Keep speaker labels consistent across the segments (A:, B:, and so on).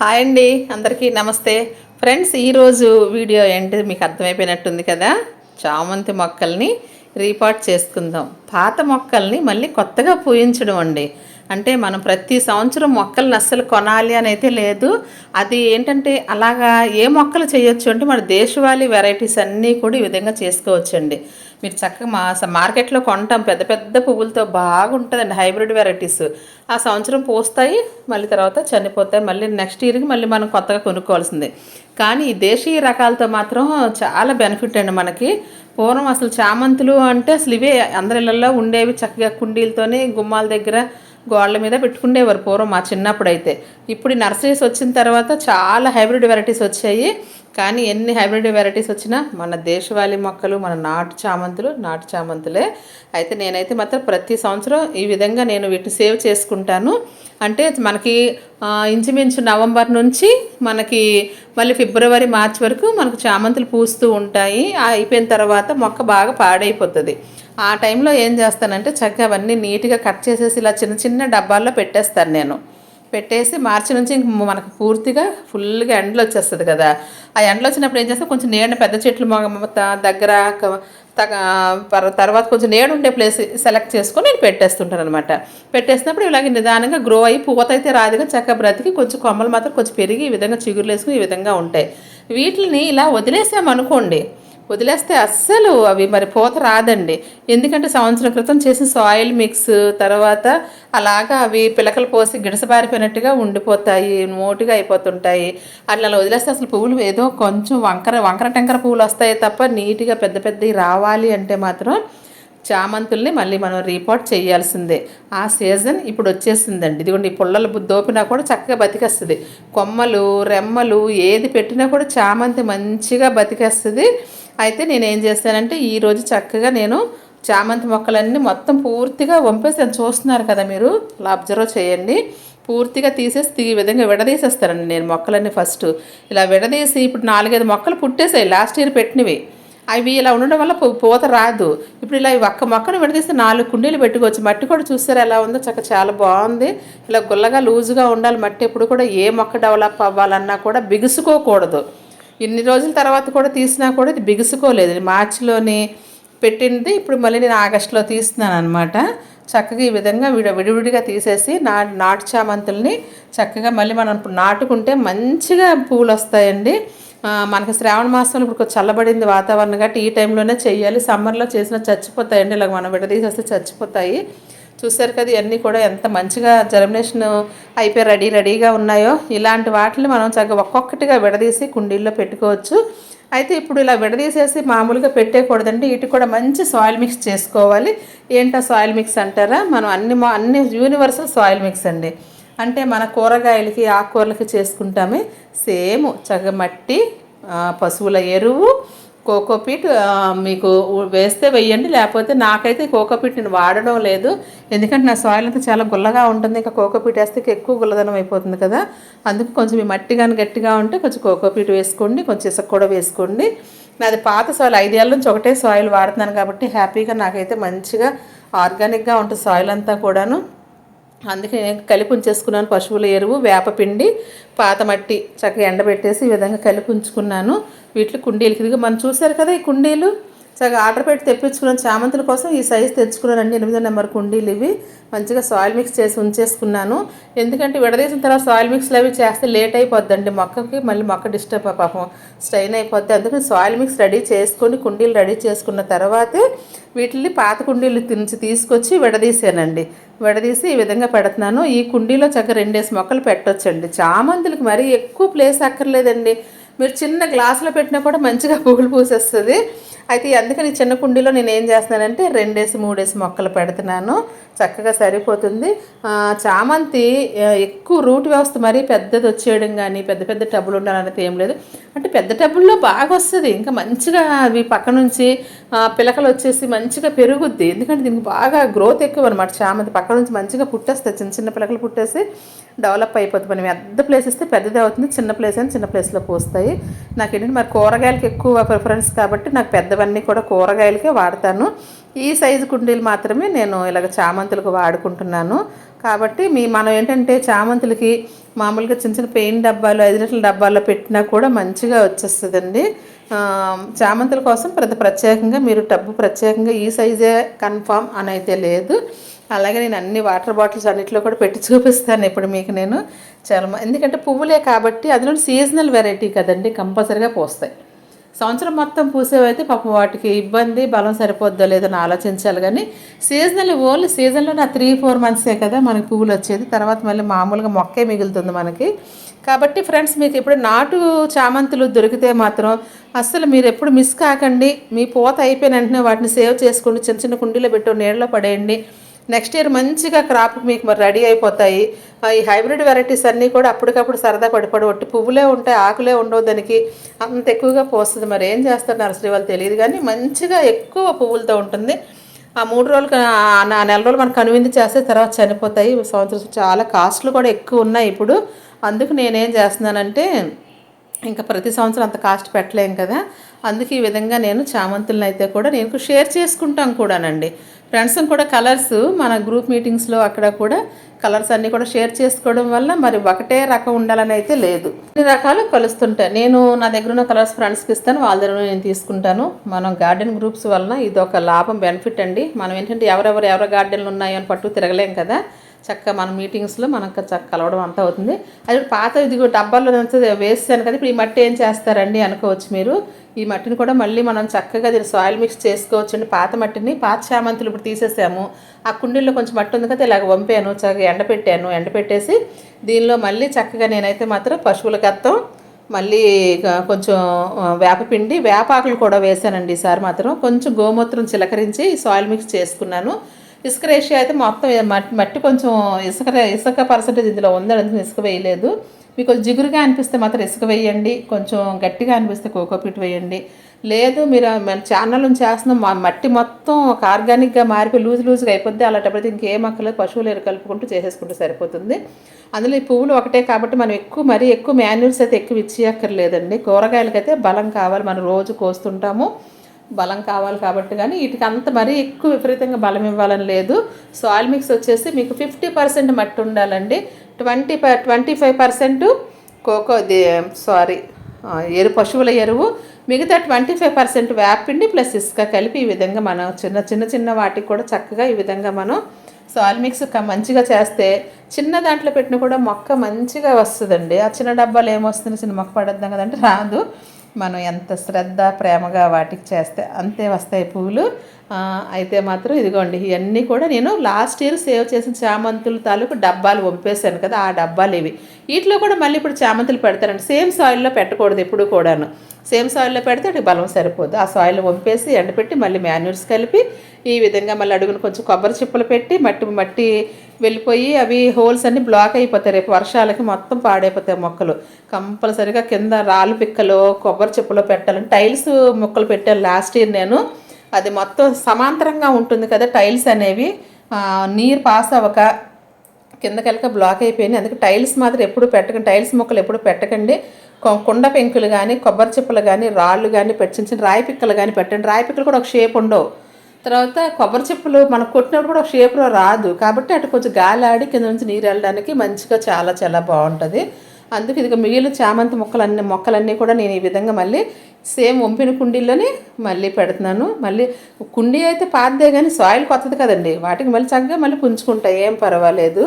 A: Hi అండి అందరికీ నమస్తే. ఫ్రెండ్స్ ఈరోజు వీడియో ఏంటి మీకు అర్థమైపోయినట్టుంది కదా? చామంతి మొక్కల్ని రీపాట్ చేసుకుందాం. పాత మొక్కల్ని మళ్ళీ కొత్తగా పూయించడం అండి. అంటే మనం ప్రతి సంవత్సరం మొక్కల్ని అస్సలు కొనాలి అని అయితే లేదు. అది ఏంటంటే అలాగా ఏ మొక్కలు చేయొచ్చు అంటే మన దేశవాళీ వెరైటీస్ అన్నీ కూడా ఈ విధంగా చేసుకోవచ్చండి. మీరు చక్కగా మా స- మార్కెట్లో కొంటాం. పెద్ద పెద్ద పువ్వులతో బాగుంటుందండి. Hybrid varieties. ఆ సంవత్సరం పూస్తాయి మళ్ళీ తర్వాత చనిపోతాయి. మళ్ళీ నెక్స్ట్ ఇయర్కి మళ్ళీ మనం కొత్తగా కొనుక్కోవాల్సిందే. కానీ ఈ దేశీయ రకాలతో మాత్రం చాలా బెనిఫిట్ అండి మనకి. పూర్వం అసలు చామంతులు అంటే అసలు ఇవే అందరి ఇళ్ళల్లో ఉండేవి. చక్కగా కుండీలతోనే గుమ్మాల దగ్గర గోడల మీద పెట్టుకునేవారు పూర్వం మా చిన్నప్పుడు అయితే ఇప్పుడు నర్సరీస్ వచ్చిన తర్వాత చాలా హైబ్రిడ్ వెరైటీస్ వచ్చాయి. కానీ ఎన్ని హైబ్రిడ్ వెరైటీస్ వచ్చినా మన దేశవాళీ మొక్కలు మన నాటు చామంతులు నాటు చామంతులే. అయితే నేనైతే మాత్రం ప్రతి సంవత్సరం ఈ విధంగా నేను వీటిని సేవ్ చేసుకుంటాను. అంటే మనకి ఇంచుమించు నవంబర్ నుంచి మనకి మళ్ళీ ఫిబ్రవరి మార్చి వరకు మనకు చామంతులు పూస్తూ ఉంటాయి. అయిపోయిన తర్వాత మొక్క బాగా పాడైపోతుంది. ఆ టైంలో ఏం చేస్తానంటే చక్కగా అవన్నీ నీట్గా కట్ చేసేసి ఇలా చిన్న చిన్న డబ్బాల్లో పెట్టేస్తాను నేను. పెట్టేసి మార్చి నుంచి ఇంక మనకు పూర్తిగా ఫుల్గా ఎండలు వచ్చేస్తుంది కదా. ఆ ఎండలు వచ్చినప్పుడు ఏం చేస్తాం? కొంచెం నీడ పెద్ద చెట్లు మొగ త- దగ్గర తర్వాత కొంచెం నీడ ఉండే ప్లేస్ సెలెక్ట్ చేసుకొని నేను పెట్టేస్తుంటాను అనమాట పెట్టేసినప్పుడు ఇలాగే నిదానంగా గ్రో అయ్యి పూత అయితే రాదుగా చక్క బ్రతికి కొంచెం కొమ్మలు మాత్రం కొంచెం పెరిగి ఈ విధంగా చిగురులు వేసుకుని ఈ విధంగా ఉంటాయి. వీటిని ఇలా వదిలేసామనుకోండి వదిలేస్తే అస్సలు అవి మరి పూత రాదండి. ఎందుకంటే సంవత్సరం క్రితం చేసిన సాయిల్ మిక్స్ తర్వాత అలాగా అవి పిలకలు పోసి గిడసబారిపోయినట్టుగా ఉండిపోతాయి మోటుగా అయిపోతుంటాయి. అట్లా అలా వదిలేస్తే అసలు పువ్వులు ఏదో కొంచెం వంకర వంకర టెంకర పువ్వులు వస్తాయి తప్ప నీట్గా పెద్ద పెద్దవి రావాలి అంటే మాత్రం చామంతుల్ని మళ్ళీ మనం రీపోర్ట్ చేయాల్సిందే. ఆ సీజన్ ఇప్పుడు వచ్చేసిందండి. ఇదిగోండి ఈ పుల్లలు దోపినా కూడా చక్కగా బతికేస్తుంది. కొమ్మలు రెమ్మలు ఏది పెట్టినా కూడా చామంతి మంచిగా బతికేస్తుంది. అయితే నేను ఏం చేస్తానంటే ఈరోజు చక్కగా నేను చామంతి మొక్కలన్నీ మొత్తం పూర్తిగా వంపేసి చూస్తున్నారు కదా మీరు ఇలా అబ్జర్వ్ చేయండి. పూర్తిగా తీసేసి ఈ విధంగా విడదీసేస్తానండి నేను మొక్కలన్నీ ఫస్ట్. ఇలా విడదీసి ఇప్పుడు నాలుగైదు మొక్కలు పుట్టేసాయి లాస్ట్ ఇయర్ పెట్టినవి. అవి ఇలా ఉండడం వల్ల పూత రాదు. ఇప్పుడు ఇలా ఒక్క మొక్కను విడదీస్తే నాలుగు కుండీలు పెట్టుకోవచ్చు. మట్టి కూడా చూసారు ఎలా ఉందో? చక్క చాలా బాగుంది. ఇలా గుల్లగా లూజుగా ఉండాలి. మట్టి ఎప్పుడు కూడా ఏ మొక్క డెవలప్ అవ్వాలన్నా కూడా బిగుసుకోకూడదు. ఇన్ని రోజుల తర్వాత కూడా తీసినా కూడా ఇది బిగుసుకోలేదు. మార్చిలోనే మార్చిలోని పెట్టింది. ఇప్పుడు మళ్ళీ నేను ఆగస్టులో తీస్తున్నాను అనమాట చక్కగా ఈ విధంగా విడ విడివిడిగా తీసేసి నా నాటు చామంతుల్ని చక్కగా మళ్ళీ మనం ఇప్పుడు నాటుకుంటే మంచిగా పూలు వస్తాయండి మనకి శ్రావణ మాసంలో ఇప్పుడు చల్లబడింది వాతావరణం కాబట్టి ఈ టైంలోనే చేయాలి సమ్మర్లో చేసినా చచ్చిపోతాయండి. ఇలా మనం విడదీసేస్తే చచ్చిపోతాయి. చూసారు కదా ఇవన్నీ కూడా ఎంత మంచిగా జర్మినేషన్ అయిపోయి రెడీ రెడీగా ఉన్నాయో. ఇలాంటి వాటిని మనం చక్కగా ఒక్కొక్కటిగా విడదీసి కుండీల్లో పెట్టుకోవచ్చు. అయితే ఇప్పుడు ఇలా విడదీసేసి మామూలుగా పెట్టేయకూడదండి. ఇటు కూడా మంచి సాయిల్ మిక్స్ చేసుకోవాలి. ఏంటో సాయిల్ మిక్స్ అంటారా? మనం అన్ని మా- అన్ని యూనివర్సల్ సాయిల్ మిక్స్ అండి. అంటే మన కూరగాయలకి ఆకుకూరలకి చేసుకుంటామే. సేమ్ చక్కగా మట్టి పశువుల ఎరువు కోకోపీట్ మీకు వేస్తే వెయ్యండి లేకపోతే నాకైతే కోకోపీట్ నేను వాడడం లేదు. ఎందుకంటే నా సాయిల్ అంతా చాలా గుల్లగా ఉంటుంది ఇంకా కోకోపీట్ వేస్తే ఎక్కువ గుల్లదనం అయిపోతుంది కదా. అందుకు కొంచెం ఈ మట్టి కానీ గట్టిగా ఉంటే కొంచెం కోకోపీట్ వేసుకోండి కొంచెం ఇసుక కూడా వేసుకోండి. నాది పాత సాయిల్ ఐదేళ్ళ నుంచి ఒకటే సాయిల్ వాడుతున్నాను కాబట్టి హ్యాపీగా నాకైతే మంచిగా ఆర్గానిక్గా ఉంటుంది సాయిల్ అంతా కూడాను. అందుకే నేను కలిపి ఉంచేసుకున్నాను పశువుల ఎరువు వేపపిండి పాత మట్టి చక్కగా ఎండబెట్టేసి ఈ విధంగా కలిపి ఉంచుకున్నాను. వీటిలో కుండీలకి ఇదిగో మనం చూసారు కదా ఈ కుండీలు? చక్కగా ఆర్డర్ పెట్టి తెప్పించుకున్నాను. చామంతుల కోసం ఈ సైజు తెచ్చుకున్నానండి ఎనిమిదో నెంబర్ కుండీలు ఇవి. మంచిగా సాయిల్ మిక్స్ చేసి ఉంచేసుకున్నాను. ఎందుకంటే విడదీసిన తర్వాత సాయిల్ మిక్స్లు అవి చేస్తే లేట్ అయిపోద్దండి మొక్కకి మళ్ళీ మొక్క డిస్టర్బ్ పాపం స్ట్రైన్ అయిపోద్ది. అందుకని సాయిల్ మిక్స్ రెడీ చేసుకొని కుండీలు రెడీ చేసుకున్న తర్వాతే వీటిని పాత కుండీలు తినిచి తీసుకొచ్చి విడదీసానండి. విడదీసి ఈ విధంగా పెడుతున్నాను. ఈ కుండీలో చక్కగా రెండేసి మొక్కలు పెట్టొచ్చండి. చామంతులకి మరీ ఎక్కువ ప్లేస్ అక్కర్లేదండి. మీరు చిన్న గ్లాసులో పెట్టినా కూడా మంచిగా పువ్వులు పూసేస్తుంది. అయితే అందుకని చిన్న కుండీలో నేను ఏం చేస్తున్నానంటే రెండేసి మూడేసి మొక్కలు పెడుతున్నాను. చక్కగా సరిపోతుంది. చామంతి ఎక్కువ రూట్ వ్యవస్థ మరీ పెద్దది వచ్చేయడం కానీ పెద్ద పెద్ద టబ్బులు ఉండాలనేది ఏం లేదు. అంటే పెద్ద టబ్బుల్లో బాగా వస్తుంది. ఇంకా మంచిగా అవి పక్క నుంచి పిలకలు వచ్చేసి మంచిగా పెరుగుద్ది. ఎందుకంటే దీనికి బాగా గ్రోత్ ఎక్కువ అనమాట చామంతి పక్క నుంచి మంచిగా పుట్టేస్తాయి చిన్న చిన్న పిలకలు పుట్టేసి డెవలప్ అయిపోతుంది. మనం పెద్ద ప్లేస్ ఇస్తే పెద్దదే అవుతుంది. చిన్న ప్లేస్ అని చిన్న ప్లేస్లో పోస్తాయి నాకు ఏంటంటే మరి కూరగాయలకి ఎక్కువ ప్రిఫరెన్స్ కాబట్టి నాకు పెద్దవన్నీ కూడా కూరగాయలకే వాడతాను. ఈ సైజు కుండీలు మాత్రమే నేను ఇలాగ చామంతులకు వాడుకుంటున్నాను. కాబట్టి మీ మనం ఏంటంటే చామంతులకి మామూలుగా చిన్న చిన్న పెయిన్ డబ్బాలు ఐదు లీటర్ల డబ్బాల్లో పెట్టినా కూడా మంచిగా వచ్చేస్తుందండి. చామంతుల కోసం పెద్ద ప్రత్యేకంగా మీరు టబ్బు ప్రత్యేకంగా ఈ సైజే కన్ఫామ్ అని అయితే లేదు. అలాగే నేను అన్ని వాటర్ బాటిల్స్ అన్నింటిలో కూడా పెట్టి చూపిస్తాను ఇప్పుడు మీకు నేను చాలా ఎందుకంటే పువ్వులే కాబట్టి అందులో సీజనల్ వెరైటీ కదండి కంపల్సరీగా పోస్తాయి. సంవత్సరం మొత్తం పూసేవైతే పాపం వాటికి ఇబ్బంది బలం సరిపోద్దో లేదని ఆలోచించాలి కానీ సీజనల్ ఓన్లీ సీజన్లో నా త్రీ ఫోర్ మంత్సే కదా మనకి పువ్వులు వచ్చేది. తర్వాత మళ్ళీ మామూలుగా మొక్కే మిగులుతుంది మనకి. కాబట్టి ఫ్రెండ్స్ మీకు ఇప్పుడు నాటు చామంతులు దొరికితే మాత్రం అస్సలు మీరు ఎప్పుడు మిస్ కాకండి. మీ పూత అయిపోయిన వెంటనే వాటిని సేవ్ చేసుకోండి. చిన్న చిన్న కుండీలో పెట్టు నీళ్ళలో పడేయండి. నెక్స్ట్ ఇయర్ మంచిగా క్రాప్ మీకు మరి రెడీ అయిపోతాయి. ఈ హైబ్రిడ్ వెరైటీస్ అన్నీ కూడా అప్పటికప్పుడు సరదా పడిపడి ఒట్టి పువ్వులే ఉంటాయి ఆకులే ఉండవు దానికి. అంత ఎక్కువగా పోస్తుంది. మరి ఏం చేస్తారు నర్సరీ వాళ్ళు తెలియదు కానీ మంచిగా ఎక్కువ పువ్వులతో ఉంటుంది. ఆ మూడు రోజులు ఆ నెల రోజులు మనం కనువిందు చేస్తే తర్వాత చనిపోతాయి. సంవత్సరం చాలా కాస్ట్లు కూడా ఎక్కువ ఉన్నాయి ఇప్పుడు. అందుకు నేనేం చేస్తున్నానంటే ఇంకా ప్రతి సంవత్సరం అంత కాస్ట్ పెట్టలేం కదా. అందుకే ఈ విధంగా నేను చామంతులను అయితే కూడా నేను షేర్ చేసుకుంటాం కూడానండి. ఫ్రెండ్స్ కూడా కలర్స్ మన గ్రూప్ మీటింగ్స్లో అక్కడ కూడా కలర్స్ అన్నీ కూడా షేర్ చేసుకోవడం వల్ల మరి ఒకటే రకం ఉండాలని అయితే లేదు. అన్ని రకాలు కలుస్తుంటాయి నేను నా దగ్గర ఉన్న కలర్స్ ఫ్రెండ్స్కి ఇస్తాను వాళ్ళ దగ్గర నేను తీసుకుంటాను. మనం గార్డెన్ గ్రూప్స్ వలన ఇది ఒక లాభం బెనిఫిట్ అండి. మనం ఏంటంటే ఎవరెవరు ఎవరి గార్డెన్లు ఉన్నాయో అని పట్టు తిరగలేం కదా. చక్కగా మన మీటింగ్స్లో మనకు చక్క కలవడం అంతా అవుతుంది. అది పాత ఇదిగో డబ్బాల్లో వేస్తాను కదా ఇప్పుడు ఈ మట్టి ఏం చేస్తారండి అనుకోవచ్చు మీరు. ఈ మట్టిని కూడా మళ్ళీ మనం చక్కగా దీన్ని సాయిల్ మిక్స్ చేసుకోవచ్చు అండి. పాత మట్టిని పాత చామంతులు ఇప్పుడు తీసేసాము. ఆ కుండీల్లో కొంచెం మట్టి ఉంది కదా ఇలాగ వంపాను చక్కగా ఎండపెట్టాను ఎండపెట్టేసి దీనిలో మళ్ళీ చక్కగా నేనైతే మాత్రం పశువుల గత్తం మళ్ళీ కొంచెం వేపపిండి వేపాకులు కూడా వేసానండి ఈసారి మాత్రం. కొంచెం గోమూత్రం చిలకరించి సాయిల్ మిక్స్ చేసుకున్నాను. ఇసుక రేషియో అయితే మొత్తం మట్టి మట్టి కొంచెం ఇసుక ఇసుక పర్సంటేజ్ ఇందులో ఉందని అందుకని ఇసుక వేయలేదు. మీకు జిగురుగా అనిపిస్తే మాత్రం ఇసుక వేయండి. కొంచెం గట్టిగా అనిపిస్తే కోకోపీట్ వేయండి. లేదు మీరు మన ఛానల్ నుంచి చేస్తున్నాం మా మట్టి మొత్తం ఒక ఆర్గానిక్గా మారిపోయి లూజ్ లూజ్గా అయిపోద్ది. అలాంటప్పుడు ఇంకే అక్కర్లేదు. పశువులు ఎరు కలుపుకుంటూ చేసేసుకుంటే సరిపోతుంది. అందులో ఈ పువ్వులు ఒకటే కాబట్టి మనం ఎక్కువ మరీ ఎక్కువ మాన్యూల్స్ అయితే ఎక్కువ ఇచ్చేయక్కర్లేదండి. కూరగాయలకైతే బలం కావాలి. మనం రోజు కోస్తుంటాము. బలం కావాలి కాబట్టి కానీ వీటికి అంత మరీ ఎక్కువ విపరీతంగా బలం ఇవ్వాలని లేదు. సాయిల్ మిక్స్ వచ్చేసి మీకు ఫిఫ్టీ పర్సెంట్ మట్టి ఉండాలండి. Twenty twenty five percent coco sorry ఎరు పశువుల ఎరువు. మిగతా ట్వంటీ ఫైవ్ పర్సెంట్ వేపిండి ప్లస్ ఇసుక కలిపి ఈ విధంగా మనం చిన్న చిన్న చిన్న వాటికి కూడా చక్కగా ఈ విధంగా మనం సాయిల్ మిక్స్ మంచిగా చేస్తే చిన్న దాంట్లో పెట్టిన కూడా మొక్క మంచిగా వస్తుందండి. ఆ చిన్న డబ్బాలు ఏమొస్తుంది చిన్న మొక్క పడద్దాం కదంటే రాదు. మనం ఎంత శ్రద్ధ ప్రేమగా వాటికి చేస్తే అంతే వస్తాయి పువ్వులు అయితే మాత్రం ఇదిగోండి ఇవన్నీ కూడా నేను లాస్ట్ ఇయర్ సేవ్ చేసిన చామంతుల తాలూకు డబ్బాలు పంపేశాను కదా ఆ డబ్బాలు ఇవి. వీటిలో కూడా మళ్ళీ ఇప్పుడు చామంతులు పెడతారండి. సేమ్ సాయిల్లో పెట్టకూడదు ఎప్పుడు కూడాను. సేమ్ సాయిల్లో పెడితే అటు బలం సరిపోదు. ఆ సాయిల్ వంపేసి ఎండపెట్టి మళ్ళీ మాన్యూర్స్ కలిపి ఈ విధంగా మళ్ళీ అడుగున కొంచెం కొబ్బరి చిప్పలు పెట్టి మట్టి మట్టి వెళ్ళిపోయి అవి హోల్స్ అన్ని బ్లాక్ అయిపోతాయి. రేపు వర్షాలకి మొత్తం పాడైపోతాయి మొక్కలు. కంపల్సరిగా కింద రాళ్ళు పిక్కలు కొబ్బరి చిప్పలు పెట్టాలని టైల్స్ మొక్కలు పెట్టాను లాస్ట్ ఇయర్ నేను. అది మొత్తం సమాంతరంగా ఉంటుంది కదా టైల్స్ అనేవి. నీరు పాస్ అవ్వక కిందకెళ్ళక బ్లాక్ అయిపోయినాయి. అందుకే టైల్స్ మాత్రం ఎప్పుడు పెట్టకండి. టైల్స్ మొక్కలు ఎప్పుడు పెట్టకండి. కుండ పెంకులు కానీ కొబ్బరి చిప్పలు కానీ రాళ్ళు కానీ పెట్టి చిన్న చిన్న రాయి పిక్కలు కానీ పెట్టండి. రాయి పిక్కలు కూడా ఒక షేప్ ఉండవు. తర్వాత కొబ్బరి చెప్పులు మనం కొట్టినప్పుడు కూడా ఒక షేప్లో రాదు. కాబట్టి అటు కొంచెం గాలి ఆడి కింద నుంచి నీరు వెళ్ళడానికి మంచిగా చాలా చాలా బాగుంటుంది. అందుకు ఇదిగో మిగిలిన చామంతి మొక్కలన్నీ మొక్కలన్నీ కూడా నేను ఈ విధంగా మళ్ళీ సేమ్ వంపిన కుండీల్లోనే మళ్ళీ పెడుతున్నాను. మళ్ళీ కుండీ అయితే పాతదే కానీ సాయిల్ కొత్తది కదండి. వాటికి మళ్ళీ చక్కగా మళ్ళీ పుంజుకుంటాయి ఏం పర్వాలేదు.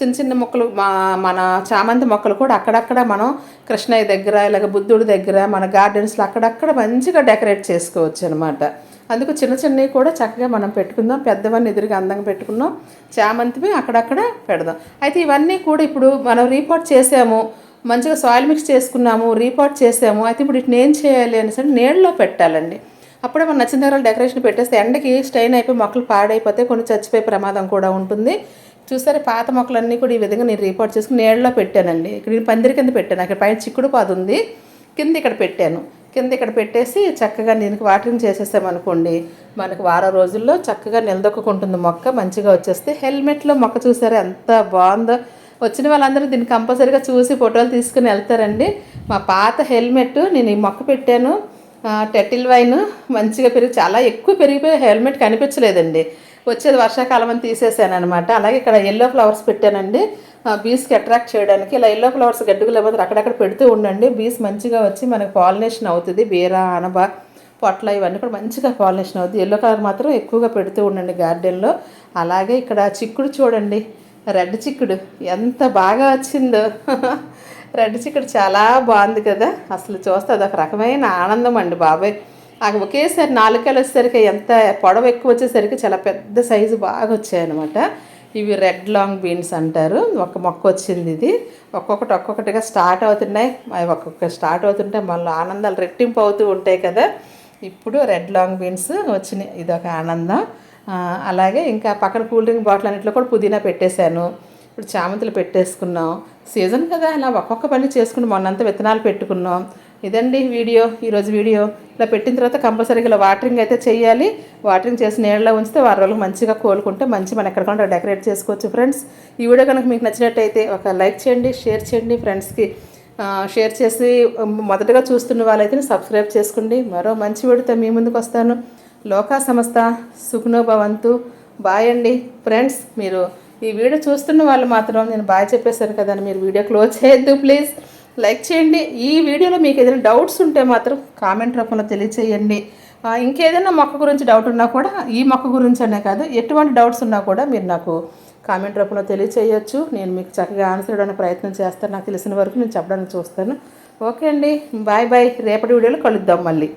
A: చిన్న చిన్న మొక్కలు మా మన చామంతి మొక్కలు కూడా అక్కడక్కడ మనం కృష్ణయ్య దగ్గర ఇలాగ బుద్ధుడి దగ్గర మన గార్డెన్స్లో అక్కడక్కడ మంచిగా డెకరేట్ చేసుకోవచ్చు అనమాట అందుకు చిన్న చిన్నవి కూడా చక్కగా మనం పెట్టుకుందాం. పెద్దవన్నీ ఎదురుగా అందంగా పెట్టుకుందాం. చామంతివి అక్కడక్కడ పెడదాం. అయితే ఇవన్నీ కూడా ఇప్పుడు మనం రీపోర్ట్ చేసాము. మంచిగా సాయిల్ మిక్స్ చేసుకున్నాము రీపోర్ట్ చేసాము. అయితే ఇప్పుడు వీటిని ఏం చేయాలి అనేసి నీళ్ళలో పెట్టాలండి. అప్పుడే మన నచ్చిన దగ్గర డెకరేషన్ పెట్టేస్తే ఎండకి స్ట్రెయిన్ అయిపోయి మొక్కలు పాడైపోతే కొన్ని చచ్చిపోయే ప్రమాదం కూడా ఉంటుంది. చూసారా పాత మొక్కలన్నీ కూడా ఈ విధంగా నేను రిపోర్ట్ చేసుకుని నీళ్ళలో పెట్టానండి. ఇక్కడ నేను పందిరి కింద పెట్టాను. అక్కడ పైన చిక్కుడు పాదు ఉంది. కింద ఇక్కడ పెట్టాను. కింద ఇక్కడ పెట్టేసి చక్కగా దీనికి వాటరింగ్ చేసేసామనుకోండి మనకు వారం రోజుల్లో చక్కగా నిలదొక్కుంటుంది మొక్క. మంచిగా వచ్చేస్తే హెల్మెట్లో మొక్క చూసారా ఎంత బాగుందో. వచ్చిన వాళ్ళందరూ దీన్ని కంపల్సరీగా చూసి ఫోటోలు తీసుకుని వెళ్తారండి. మా పాత హెల్మెట్ నేను ఈ మొక్క పెట్టాను. టెటిల్ వైన్ మంచిగా పెరిగి చాలా ఎక్కువ పెరిగిపోయి హెల్మెట్ కనిపించలేదండి. వచ్చేది వర్షాకాలం అని తీసేసాను అనమాట అలాగే ఇక్కడ ఎల్లో ఫ్లవర్స్ పెట్టానండి. బీస్కి అట్రాక్ట్ చేయడానికి. ఇలా ఎల్లో ఫ్లవర్స్ గడ్డుకు లేకపోతే అక్కడక్కడ పెడుతూ ఉండండి. బీస్ మంచిగా వచ్చి మనకు పాలినేషన్ అవుతుంది. బీర అనబ పొట్ల ఇవన్నీ కూడా మంచిగా పాలినేషన్ అవుతుంది. ఎల్లో కలర్ మాత్రం ఎక్కువగా పెడుతూ ఉండండి గార్డెన్లో అలాగే ఇక్కడ చిక్కుడు చూడండి. రెడ్ చిక్కుడు. ఎంత బాగా వచ్చిందో. రెడ్ చిక్కుడు చాలా బాగుంది కదా. అసలు చూస్తే అదొక రకమైన ఆనందం అండి బాబాయ్. ఒకేసారి నాలుకలు వచ్చేసరికి ఎంత పొడవు ఎక్కువ వచ్చేసరికి చాలా పెద్ద సైజు బాగా వచ్చాయన్నమాట. ఇవి రెడ్ లాంగ్ బీన్స్ అంటారు. ఒక మొక్క వచ్చింది ఇది. ఒక్కొక్కటి ఒక్కొక్కటిగా స్టార్ట్ అవుతున్నాయి. అవి ఒక్కొక్క స్టార్ట్ అవుతుంటే మళ్ళీ ఆనందాలు రెట్టింపు అవుతూ ఉంటాయి కదా. ఇప్పుడు రెడ్ లాంగ్ బీన్స్ వచ్చినాయి. ఇదొక ఆనందం. అలాగే ఇంకా పక్కన కూల్ డ్రింక్ బాటిల్ అన్నింటిలో కూడా పుదీనా పెట్టేశాను. ఇప్పుడు చామంతులు పెట్టేసుకున్నాం. సీజన్ కదా అలా ఒక్కొక్క పని చేసుకుని మొన్నంతా విత్తనాలు పెట్టుకున్నాం. ఇదండి వీడియో ఈరోజు వీడియో. ఇలా పెట్టిన తర్వాత కంపల్సరీగా ఇలా వాటరింగ్ అయితే చేయాలి. వాటరింగ్ చేసి నీళ్ళలో ఉంచితే వారం రోజులకు మంచిగా కోలుకుంటే మంచి మనం ఎక్కడికంటే డెకరేట్ చేసుకోవచ్చు ఫ్రెండ్స్. ఈ వీడియో కనుక మీకు నచ్చినట్టయితే ఒక లైక్ చేయండి షేర్ చేయండి ఫ్రెండ్స్కి. షేర్ చేసి మొదటగా చూస్తున్న వాళ్ళైతే సబ్స్క్రైబ్ చేసుకోండి. మరో మంచి వీడితో మీ ముందుకు వస్తాను. లోకా సంస్థ సుఖనో భవంతు. బాయ్ అండి ఫ్రెండ్స్. మీరు ఈ వీడియో చూస్తున్న వాళ్ళు మాత్రం నేను బాయ్ చెప్పేశాను కదా అని మీరు వీడియో క్లోజ్ చేయొద్దు ప్లీజ్ లైక్ చేయండి. ఈ వీడియోలో మీకు ఏదైనా డౌట్స్ ఉంటే మాత్రం కామెంట్ రూపంలో తెలియచేయండి. ఇంకేదైనా మొక్క గురించి డౌట్ ఉన్నా కూడా ఈ మొక్క గురించి అనే కాదు ఎటువంటి డౌట్స్ ఉన్నా కూడా మీరు నాకు కామెంట్ రూపంలో తెలియచేయచ్చు. నేను మీకు చక్కగా ఆన్సర్ ఇవ్వడానికి ప్రయత్నం చేస్తాను. నాకు తెలిసిన వరకు నేను చెప్పడానికి చూస్తాను. ఓకే అండి. Bye bye. రేపటి వీడియోలో కలుద్దాం మళ్ళీ.